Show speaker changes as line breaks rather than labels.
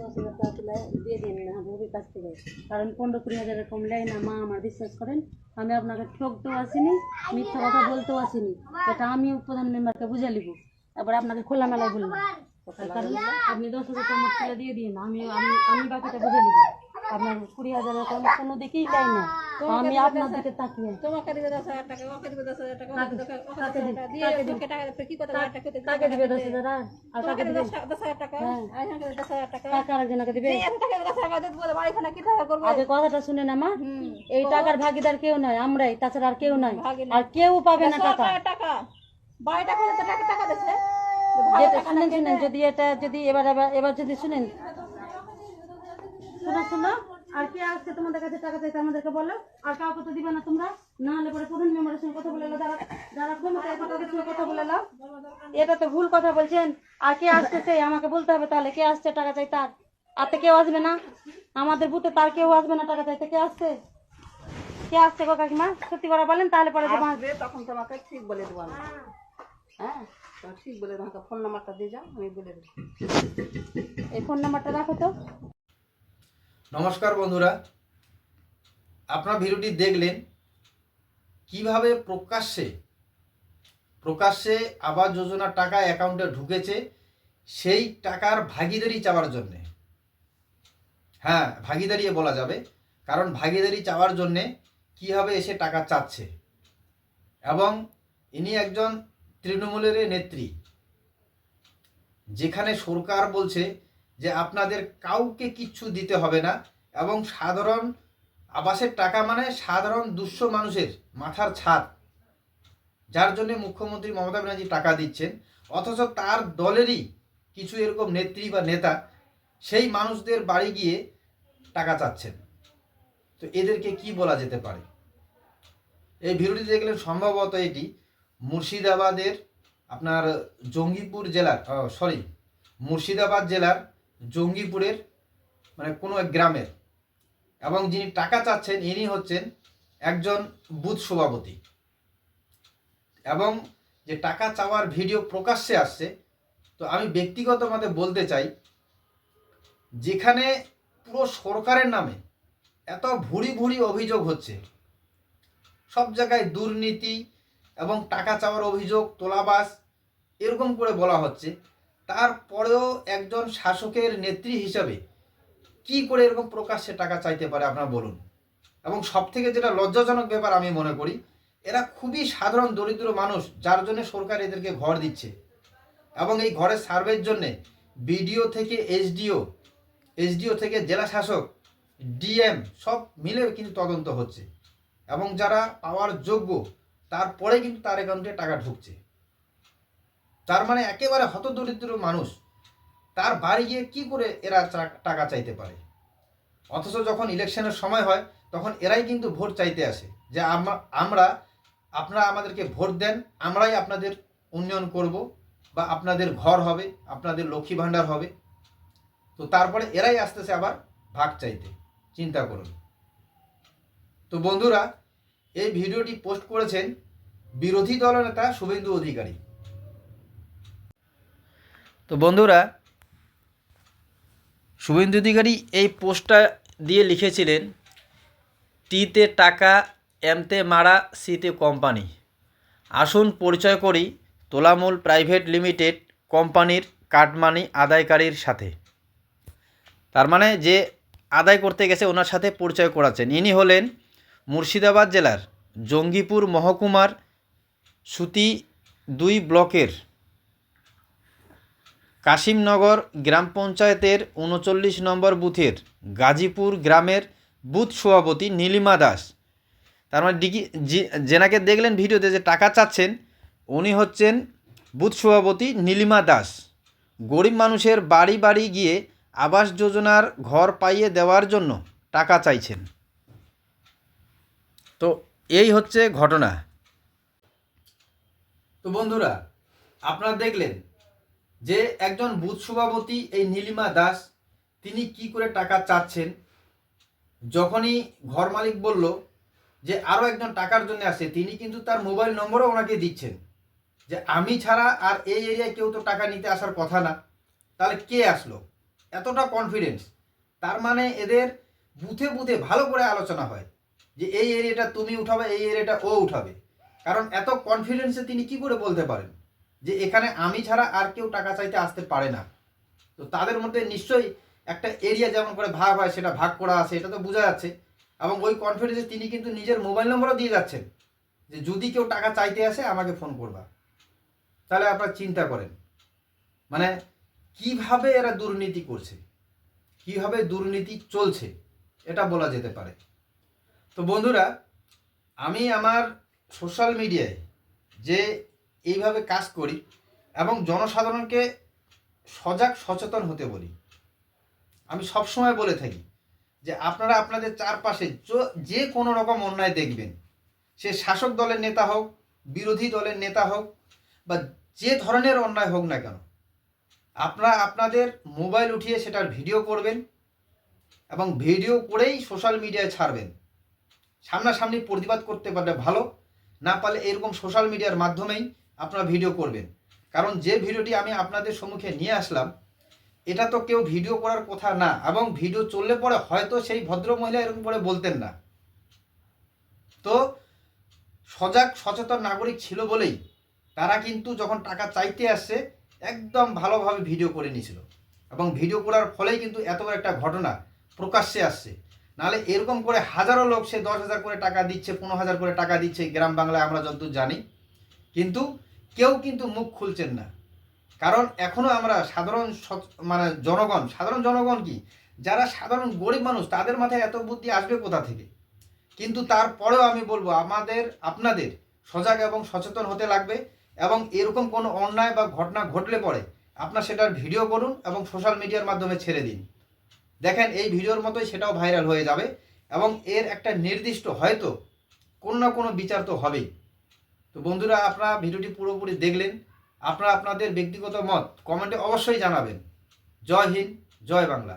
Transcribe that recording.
দশ হাজার টাকা তুলে দিয়ে দিন না ভবির কাছ থেকে। কারণ পনেরো কুড়ি হাজার কম নেয় না, মা আমার বিশ্বাস করেন, আমি আপনাকে ঠকতেও আসিনি, মিথ্যা কথা বলতেও আসিনি এটা আমি প্রধান মেম্বারকে বুঝে নিব এবার আপনাকে খোলামেলায় বললাম। কারণ আপনি দশ হাজার টাকা তুলে দিয়ে দিন, আমি আমি আমি বাকিটা বুঝে নিব আপনার কুড়ি হাজারের কোনো কোনো দিকেই দেয় না। আমি আপনার দিকে তাকিয়ে।
তোমাকে দিবে দশ হাজার টাকা ওকে দিবে দশ হাজার টাকা ওকে দিবে দশ হাজার টাকা দিয়ে টাকা দেবে কি করতে টাকা দিবে
দিবে দশ হাজার আর? আর দিবে?
দশ হাজার টাকা। আর দশ হাজার টাকা।
কাকে আরেকজনকে দিবে?
এই টাকা দশ হাজার টাকা দিয়ে বাড়িখানা কি টাকা করব?
আগে কথাটা শুনে না মা। এই টাকার ভাগিদার কেউ নয় আমরাই তাছাড়া আর কেউ নাই। আর কেউ পাবে না টাকা।
টাকা। বাড়ি টাকা তো টাকা টাকা
যদি এটা যদি এবার এবার যদি শুনেন শোনো শোনো। আর কে আসছে তোমাদের কাছে টাকা চাইতে আমাদেরকে বলো। আর কাউকে তো দিবে না তোমরা। না হলে পরে প্রধান মেম্বারের সঙ্গে কথা বলে যারা যারা ক্ষমতায় তাদের সঙ্গে কথা বলে নাও। এটা তো ভুল কথা বলছেন। আর কে আসতেছে আমাকে বলতে হবে তাহলে। কে আসছে টাকা চাই তার আর তো কেউ আসবে না। আমাদের বুথে তার কেউ আসবে না টাকা চাইতে। কে আসছে? কে আসছে গো কাকিমা? সত্যি করে বলেন তাহলে পরে
তখন তোমাকে ঠিক বলে দেবো হ্যাঁ? ঠিক বলে তোমাকে ফোন নাম্বারটা দিয়ে যাও আমি বলে দেবো।
এই ফোন নাম্বারটা রাখো তো।
নমস্কার বন্ধুরা। আপনারা ভিডিওটি দেখলেন, কীভাবে প্রকাশ্যে প্রকাশ্যে আবাস যোজনার টাকা অ্যাকাউন্টে ঢুকেছে, সেই টাকার ভাগিদারি চাওয়ার জন্যে। হ্যাঁ ভাগিদারি বলা যাবে। কারণ ভাগিদারি চাওয়ার জন্যে কীভাবে এসে টাকা চাচ্ছে। এবং ইনি একজন তৃণমূলের নেত্রী। যেখানে সরকার বলছে যে আপনাদের কাউকে কিচ্ছু দিতে হবে না এবং সাধারণ আবাসের টাকা মানে সাধারণ দুঃস্থ মানুষের মাথার ছাদ। যার জন্য মুখ্যমন্ত্রী মমতা ব্যানার্জি টাকা দিচ্ছেন। অথচ তার দলেরই কিছু এরকম নেত্রী বা নেতা সেই মানুষদের বাড়ি গিয়ে টাকা চাচ্ছেন। তো এদেরকে কি বলা যেতে পারে? এই ভিডিওটি দেখলেন সম্ভবত এটি মুর্শিদাবাদের আপনার জঙ্গিপুর জেলার সরি মুর্শিদাবাদ জেলার জঙ্গিপুরের মানে কোনো এক গ্রামের। এবং যিনি টাকা চাচ্ছেন, ইনি হচ্ছেন একজন বুথ সভাপতি। এবং যে টাকা চাওয়ার ভিডিও প্রকাশ্যে আসছে, তো আমি ব্যক্তিগতভাবে বলতে চাই, যেখানে পুরো সরকারের নামে এত ভুড়ি ভুড়ি অভিযোগ হচ্ছে, সব জায়গায় দুর্নীতি এবং টাকা চাওয়ার অভিযোগ তোলাবাস এরকম করে বলা হচ্ছে তারপরেও একজন শাসকের নেত্রী হিসাবে কি করে এরকম প্রকাশ্যে টাকা চাইতে পারে আপনারা বলুন। এবং সব থেকে যেটা লজ্জাজনক ব্যাপার আমি মনে করি, এরা খুবই সাধারণ দরিদ্র মানুষ, যার জন্য সরকার এদেরকে ঘর দিচ্ছে। এবং এই ঘরের সার্ভের জন্যে বিডিও থেকে এসডিও এসডিও থেকে জেলা শাসক, ডিএম সব মিলে কিন্তু তদন্ত হচ্ছে। এবং যারা পাওয়ার যোগ্য, তারপরে কিন্তু তার অ্যাকাউন্টে টাকা ঢুকছে। তার মানে একেবারে হতদরিদ্র মানুষ, তার বাড়ি গিয়ে কী করে এরা টাকা চাইতে পারে? অথচ যখন ইলেকশনের সময় হয়, তখন এরাই কিন্তু ভোট চাইতে আসে যে আম- আমরা, আপনারা আমাদেরকে ভোট দেন, আমরাই আপনাদের উন্নয়ন করব বা আপনাদের ঘর হবে, আপনাদের লক্ষ্মী ভাণ্ডার হবে। তো তারপরে এরাই আসতেছে আবার ভাগ চাইতে, চিন্তা করুন। তো বন্ধুরা, এই ভিডিওটি পোস্ট করেছেন বিরোধী দলনেতা শুভেন্দু অধিকারী। তো বন্ধুরা, শুভেন্দু অধিকারী এই পোস্টটা দিয়ে লিখেছিলেন, টিতে টাকা, এমতে মারা, সিতে কোম্পানি। আসুন পরিচয় করি, তোলামূল প্রাইভেট লিমিটেড কোম্পানির কাটমানি আদায়কারীর সাথে। তার মানে যে আদায় করতে গেছে ওনার সাথে পরিচয় করাচ্ছেন। ইনি হলেন মুর্শিদাবাদ জেলার জঙ্গিপুর মহকুমার সুতি দুই ব্লকের কাশিমনগর গ্রাম পঞ্চায়েতের উনচল্লিশ নম্বর বুথের গাজীপুর গ্রামের বুথ সভাপতি নীলিমা দাস। তার মানে ডিগি যেনাকে দেখলেন ভিডিওতে যে টাকা চাচ্ছেন, উনি হচ্ছেন বুথ সভাপতি নীলিমা দাস। গরিব মানুষের বাড়ি বাড়ি গিয়ে আবাস যোজনার ঘর পাইয়ে দেওয়ার জন্য টাকা চাইছেন। তো এই হচ্ছে ঘটনা। তো বন্ধুরা, আপনারা দেখলেন যে একজন বুথ সভাপতি এই নীলিমা দাস, তিনি কি করে টাকা চাচ্ছেন? যখনই ঘর মালিক বলল যে আরও একজন টাকার জন্য আসে তিনি কিন্তু তার মোবাইল নম্বরও ওনাকে দিচ্ছেন। যে আমি ছাড়া আর এই এরিয়ায় কেউ তো টাকা নিতে আসার কথা না। তাহলে কে আসলো? এতটা কনফিডেন্স তার মানে এদের বুথে বুথে ভালো করে আলোচনা হয় যে এই এরিয়াটা তুমি উঠাবে, এই এরিয়াটা ও উঠাবে। কারণ এত কনফিডেন্সে তিনি কি করে বলতে পারেন? যে এখানে আমি ছাড়া আর কেউ টাকা চাইতে আসতে পারে না। তো তাদের মধ্যে নিশ্চয়ই একটা এরিয়া যেমন করে ভাগ হয়, সেটা ভাগ করা আছে, এটা তো বোঝা যাচ্ছে। এবং ওই কনফিডেন্সে তিনি কিন্তু নিজের মোবাইল নম্বরও দিয়ে যাচ্ছেন যে যদি কেউ টাকা চাইতে আসে, আমাকে ফোন করবা। তাহলে আপনারা চিন্তা করেন। মানে কীভাবে এরা দুর্নীতি করছে? কীভাবে দুর্নীতি চলছে? এটা বলা যেতে পারে। তো বন্ধুরা, আমি আমার সোশ্যাল মিডিয়ায় যে এইভাবে কাজ করি এবং জনসাধারণকে সজাগ, সচেতন হতে বলি। আমি সবসময় বলে থাকি যে আপনারা আপনাদের চারপাশে যে কোনো রকম অন্যায় দেখবেন, সে শাসক দলের নেতা হোক, বিরোধী দলের নেতা হোক, বা যে ধরনের অন্যায় হোক না কেন, আপনারা আপনাদের মোবাইল উঠিয়ে সেটার ভিডিও করবেন এবং ভিডিও করেই সোশ্যাল মিডিয়ায় ছাড়বেন। সামনাসামনি প্রতিবাদ করতে পারলে ভালো, না পারলে এরকম সোশ্যাল মিডিয়ার মাধ্যমেই আপনারা ভিডিও করবেন। কারণ যে ভিডিওটি আমি আপনাদের সম্মুখে নিয়ে আসলাম, এটা তো কেউ ভিডিও করার কথা না, এবং ভিডিও চললে পরে হয়তো সেই ভদ্র মহিলা এরকম করে বলতেন না। তো সজাগ, সচেতন নাগরিক ছিল বলেই তারা কিন্তু যখন টাকা চাইতে আসছে একদম ভালোভাবে ভিডিও করে নিয়েছিল। এবং ভিডিও করার ফলেই কিন্তু এত বড় একটা ঘটনা প্রকাশ্যে আসছে। নাহলে এরকম করে হাজারো লোক সে দশ হাজার করে টাকা দিচ্ছে, পনেরো হাজার করে টাকা দিচ্ছে গ্রাম বাংলায় আমরা যতদূর জানি। কিন্তু কেউ কিন্তু মুখ খুলছেন না। কারণ এখনও আমরা সাধারণ মানে জনগণ, সাধারণ জনগণ কি? যারা সাধারণ গরিব মানুষ, তাদের মাথায় এত বুদ্ধি আসবে কোথা থেকে? কিন্তু তারপরেও আমি বলব, আমাদের, আপনাদের সজাগ এবং সচেতন হতে লাগবে এবং এরকম কোনো অন্যায় বা ঘটনা ঘটলে পরে আপনার সেটার ভিডিও করুন এবং সোশ্যাল মিডিয়ার মাধ্যমে ছেড়ে দিন। দেখেন, এই ভিডিওর মতোই সেটাও ভাইরাল হয়ে যাবে এবং এর একটা নির্দিষ্ট হয়তো কোনো না কোনো বিচার তো হবেই। তো বন্ধুরা আপনারা ভিডিওটি পুরোপুরি দেখলেন। আপনারা আপনাদের ব্যক্তিগত মত কমেন্টে অবশ্যই জানাবেন। জয় হিন্দ, জয় বাংলা।